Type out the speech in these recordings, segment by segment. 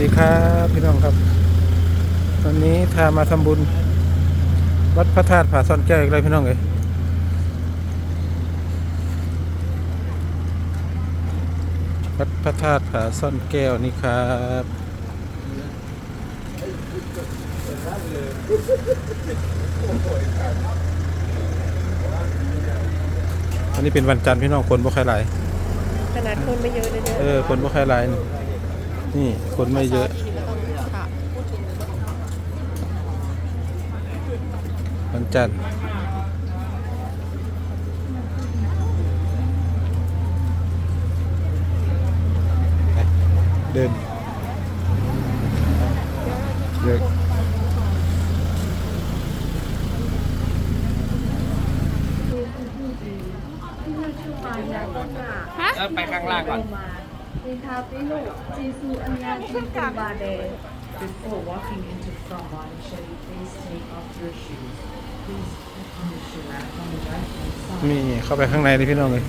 ดีครับพี่น้องครับวันนี้ทามาทำบุญ วัดพระธาตุผาซ่อนแก้วอีกแล้วพี่น้องเอ้ยวัดพระธาตุผาซ่อนแก้วนี่ครับอันนี้เป็นวันจันทร์พี่น้องคนบ่ค่อยหลายขนาดคนไม่เยอะเลยเนี่ยเออคนบ่ค่อยหลายนี่ นี่คนไม่เยอะ วันจันทร์เดินเยอะ แล้วไปข้างล่างก่อน นี่เข้าไปข้างในเลยพี่น้องเลย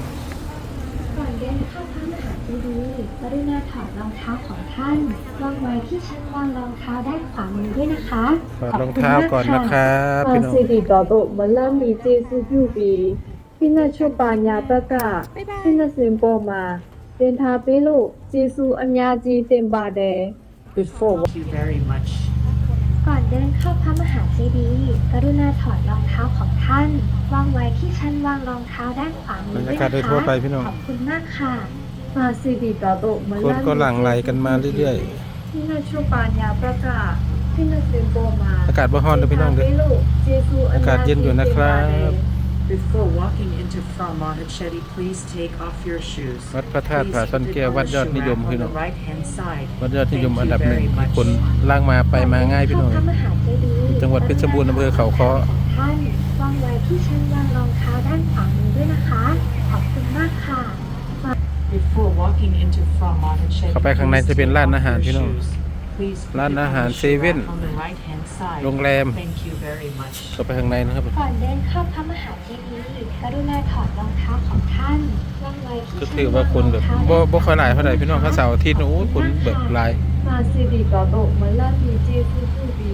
ก่อนเดินเข้าพระมาเจดีย์กรุณาถอดรองเท้าของท่านวางไว้ที่ชั้นวางรองเท้าด้านขวามือด้วยนะคะถอดรองเท้าก่อนนะครับพี่น้อง สิริดอโตมาเริ่มมีเจซูยูบีพี่น่าชูปัญญาตะกะพี่น่าซิมโปมา တင်ထားပေးလို့ကျေးဇူးအများကြီးတင်ပါတယ် Before, thank you very much. ก่อนเดินเข้าพระมหาเจดีย์กรุณาถอดรองเท้าของท่าน วางไว้ที่ชั้นวางรองเท้าด้านขวามือด้วย บรรยากาศโดย นะ ทั่ว คะ ไปพี่น้อง ขอบคุณมากค่ะ မာစီဒီတော်တို့မ คน လန့် ก็หลั่งไหลกันมาเรื่อย ဖိနတ်ချွတ်ပါညာဘက်ကဖိနတ်စင်ပေါ်မှာ ๆ อากาศบ่ฮ้อนเลยพี่น้องเด้อ ပေးလို့ကျေးဇူးအ อากา များ ศเย็น ကြီး อยู่ တင် นะ ပါ ครั တယ် บ Before walking into Fromont, Shetty, please take off your shoes. วัดพระธาตุ Please ผาซ่อน put it แก้ว on วัด the ยอด shoe นิยม rack พี่ on น้อง the right hand side. วัดยอดนิยม Thank อัน you ดับหนึ่ง very ที่ much. คนล่างมาไปมาง่ายพี่น้องเข้าพระมหาเจดีย์จังหวัดเพชรบูรณ์อำเภอเขาค้อ ท่านวางไว้ที่ชั้นวางรองเท้าด้านขวามือด้วยนะคะ ขอบคุณมากค่ะ Before walking into Fromont, Shetty, เข้าไปข้างใน please จะเป็น take ร้าน off อาหาร your พี่น้อง shoes. Please put ร้านอาหารเซเว่นโรงแรมก็ไปข้างในนะครับก่อนเดินเข้าพระมหาเจดีย์กรุณาถอดรองเท้าของท่านวางไว้ที่ก็คือว่าคนแบบบ่บ่ค่อยหลายเท่าไหร่พี่น้องพระเสารอาทิตย์โอ้ยคนแบบหลายมาสิริต่อโตมือนเลาดีเจคือผู้ดี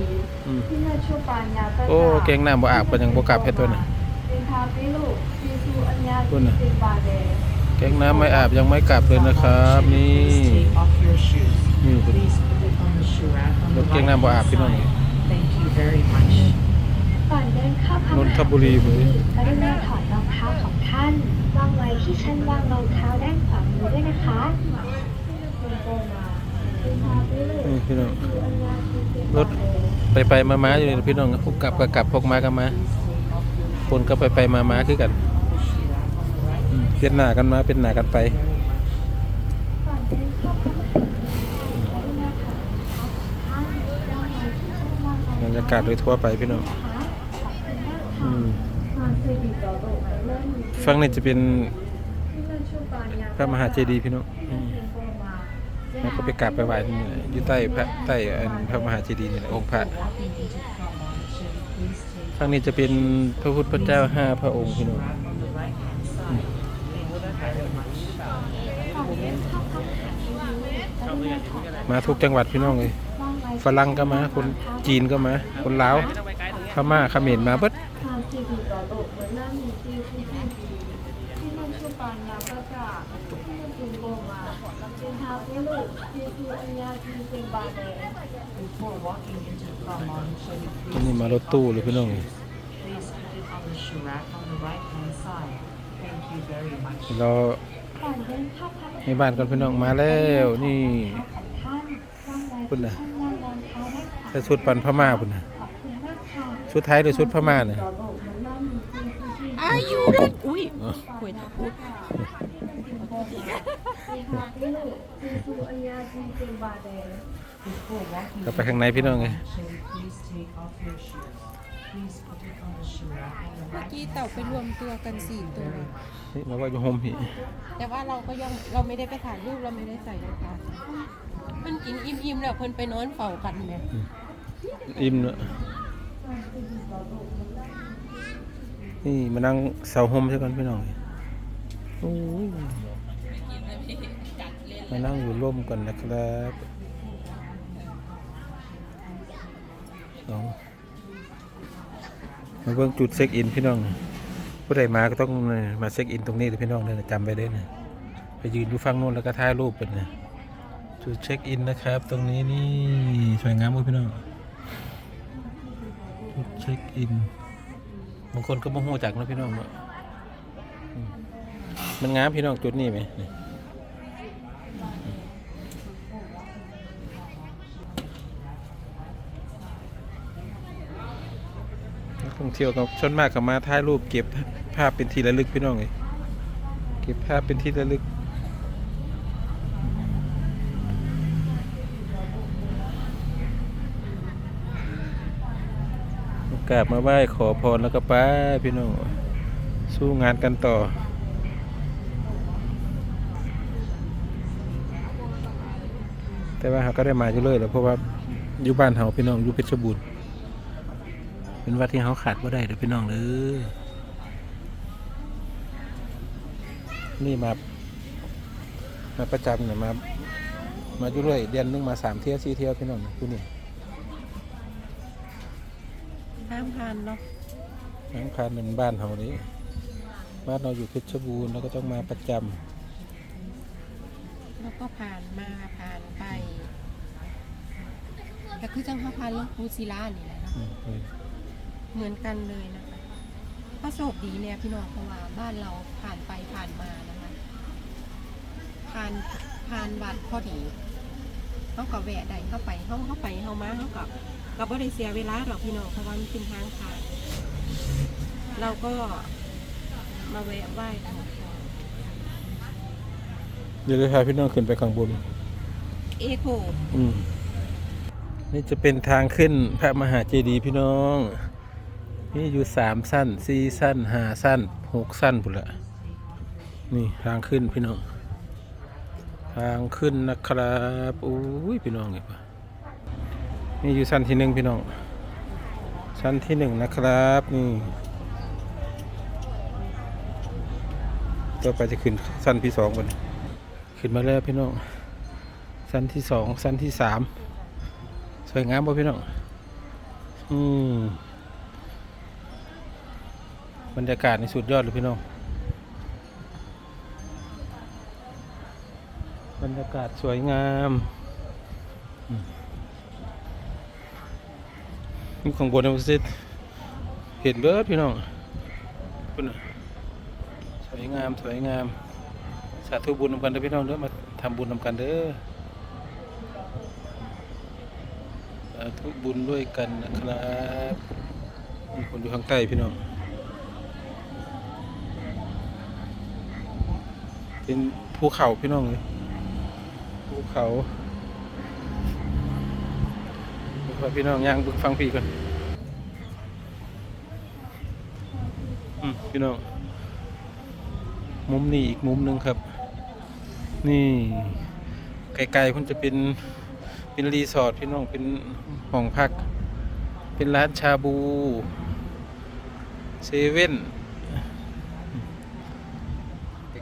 ที่น่าชั่วปานยาโอ้เก่งหน้าบ่อาบกันยังบ่กลับให้ตัวน่ะตัวน่ะเก่งน้ำไม่อาบยังไม่กลับเลยนะครับนี่นี่ ร the ถเก่ง right น้ำบ่อาบ hand พี่น้อง side. Thank you very much. ก่อนเดินเข้าพระมนนหาทบุรีเจบุรีดีย์กรุณาถอดรองเท้าของท่านวางไว้ที่ชั้นวางรองเท้าด้านขวามือด้วยนะคะนี่พี่น้อง รถไปไปมามาอยู่นี่พี่น้องพวกกลับก็กลับพวกมาก็มาคนก็ไปไปมามาคือกันอืมเป็นหน้ากันมาเป็นหน้ากันไป ก่อนเดินเข้าพระมหาเจดีย์กรุณาถอดรองเท้าของท่านวางไว้ที่ชั้นวาง รยากาศโดยทั่วไปพี่น้องฝั่งนี้จะเป็นพระมหาเจดีย์พี่น้องแล้วก็ไปกราบไปไหว้อยู่ใต้พระใต้พระมหาเจดีย์นี่แหละองค์พระข้างนี้จะเป็นพระพุทธพระเจ้าห้าพระองค์พี่น้องมาทุกจังหวัดพี่น้องเลย ฝรั่งก็มา คนจีนก็มา คนลาวพม่าเขมรมาเบิดนี่มารถตู้เลยพี่น้องเราในบ้านกันพี่น้องมาแล้วนี่คุณนะ แต่ชุดปันพม่าพุ่นะชุดไทยหรือชุดพม่าเนี่ยอายุเล่อุ้ยคุยนะพูก็ไปข้างในพี่น้องไงเมื่อกี้เต่าไปรวมตัวกันสี่ตัวแล้วว่าจะโฮมพี่แต่ว่าเราก็ยังเราไม่ได้ไปถ่ายรูปเราไม่ได้ใส่นะคะมันกินอิ่มๆแล้วเพิ่นไปนอนเฝ้ากันเนี่ย อิ่มเนอะนี่มานั่งเสาโฮมใช่กันพี่น้องโอ้ยมานั่งอยู่ร่วมกันนะครับสองมาเบิ่งจุดเช็คอินพี่น้องผู้ใดมาก็ต้องมาเช็คอินตรงนี้เด้อพี่น้องเด้อจำไว้เด้อนะไปยืนอยู่ฝั่งโน้นแล้วก็ถ่ายรูปเป็นนะจุดเช็คอินนะครับ ตรงนี้นี่สวยงามมากพี่น้อง จุดเช็คอินบางคนก็บ่ฮู้จักนะพี่น้องเนาะอืมมันงามพี่น้องจุดนี้ไหมนี่นักท่องเที่ยวกับชนมากกับมาถ่ายรูปเก็บภาพเป็นที่ระลึกพี่น้องเลยเก็บภาพเป็นที่ระลึก กราบมาไหว้ขอพรแล้วก็ไปพี่น้องสู้งานกันต่อ แต่ว่าเขาก็ได้มาอยู่เลยแล้วเพราะว่าอยู่บ้านเขาพี่น้องอยู่เพชรบูรณ์เป็นวัดที่เขาขาดว่าได้เด้อพี่น้องเด้อนี่มามาประจำเนี่ยมามาอยู่เรื่ยเดือนหนึงมาสามเที่ยวสี่เที่ยวพี่น้องผู้นี่ ห้ามทานเนาะน้ำคานเป็นบ้านเขานี้บ้านเราอยู่เพชรบูรณ์แล้วก็ต้องมาประจแล้วก็ผ่านมาผ่านไปแต่คือจังเขาพานหลวงปูศิลานี่แหละเนาะำอืมอืมเหมือนกันเลยนะคะก็โชคดีเนี่ยพี่น้องเพราะว่าบ้านเราผ่านไปผ่านมานะคะผ่านผ่านวัดพอดีเขาก็แวะได้เข้าไปเขาเข้าไปเขามาเขาก็ ก็บ่ได้เสียเวลาหรอกพี่น้องเพราะว่ามันเป็นทางผ่านเราก็มาแวะไหว้ขอพรเดี๋ยวจะพาพี่น้องขึ้นไปข้างบน เอโคอืมนี่จะเป็นทางขึ้นพระมหาเจดีย์พี่น้อง นี่อยู่สามสั้นสี่สั้นห้าสั้นหกสั้นพุ่นละนี่ทางขึ้นพี่น้อง ทางขึ้นนะครับอุ้ยพี่น้องนี่ปะ นี่อยู่สั้นที่หนึ่งพี่น้อง ชั้นที่หนึ่งนะครับนี่ต่อไปจะขึ้นสั้นที่สองกันขึ้นมาแล้วพี่น้องสั้นที่สองสั้นที่สามสวยงามป่ะพี่น้องอืมบรรยากาศในสุดยอดเลยพี่น้อง บรรยากาศสวยงาม อืม นี่ของบนนะพี่เห็นเบิร์ดพี่น้องคุณสวยงามสวยงาม สาธุบุญนำกันเด้อพี่น้องเด้อมาทำบุญนำกันเด้อสาธุบุญด้วยกันนะครับมีคนอยู่ข้างใต้พี่น้องเป็นภูเขาพี่น้องเลยภูเขาเดี๋ย วพาพี่น้องย่างบึกฟังพี่ก่อนพี่น้องมุมนี้อีกมุมหนึ่งครับ นี่ไกลๆคุณจะเป็นเป็นรีสอร์ทพี่น้องเป็นห้องพัก เป็นร้านชาบูเซเว่น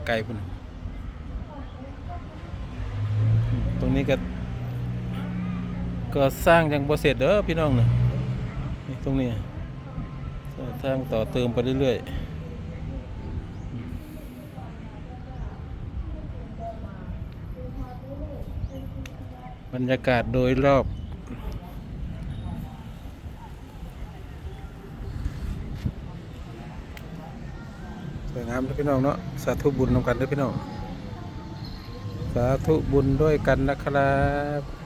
ไกลๆคุณตรงนี้ก็ ก็สร้างยังบ่เสร็จเด้อพี่น้องนะนี่ตรงนี้สร้างต่อเติมไปเรื่อยๆบรรยากาศโดยรอบ สวยงามเลยพี่น้องเนาะสาธุบุญนำกันด้วยพี่น้อง สาธุบุญด้วยกันนะครับ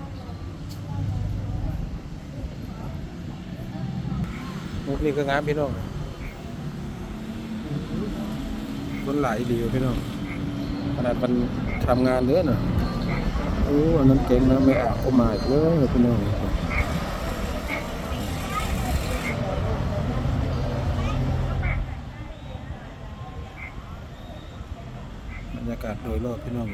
มุกนี้ก็งามพี่น้องคนหลายดียวพี่น้องขนาดมันทำงานเนื้อน่ะโอ้อันนั้นเก่งนะไม่อาบก็มาอีกเลยพี่น้องบรรยากาศโดยรอบพี่น้อง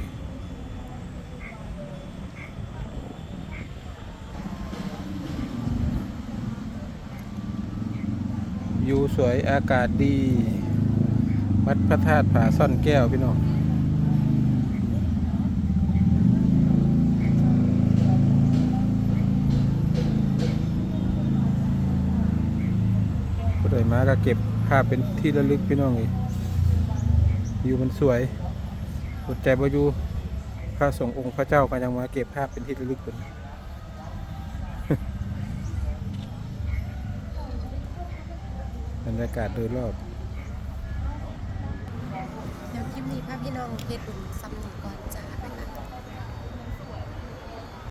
วิวสวยอากาศดี วัดพระธาตุผาซ่อนแก้วพี่น้องมาก็เก็บภาพเป็นที่ระลึกพี่น้องเลยอยู่มันสวยอดใจบ่อยู่พระสงฆ์องค์พระเจ้าก็ยังมาเก็บภาพเป็นที่ระลึกเป็น รยากาศโดยรอบ เดี๋ยวคลิปนี้พาพี่น้องเพชรบุญซ้ำหนึ่งก่อนจ้ะ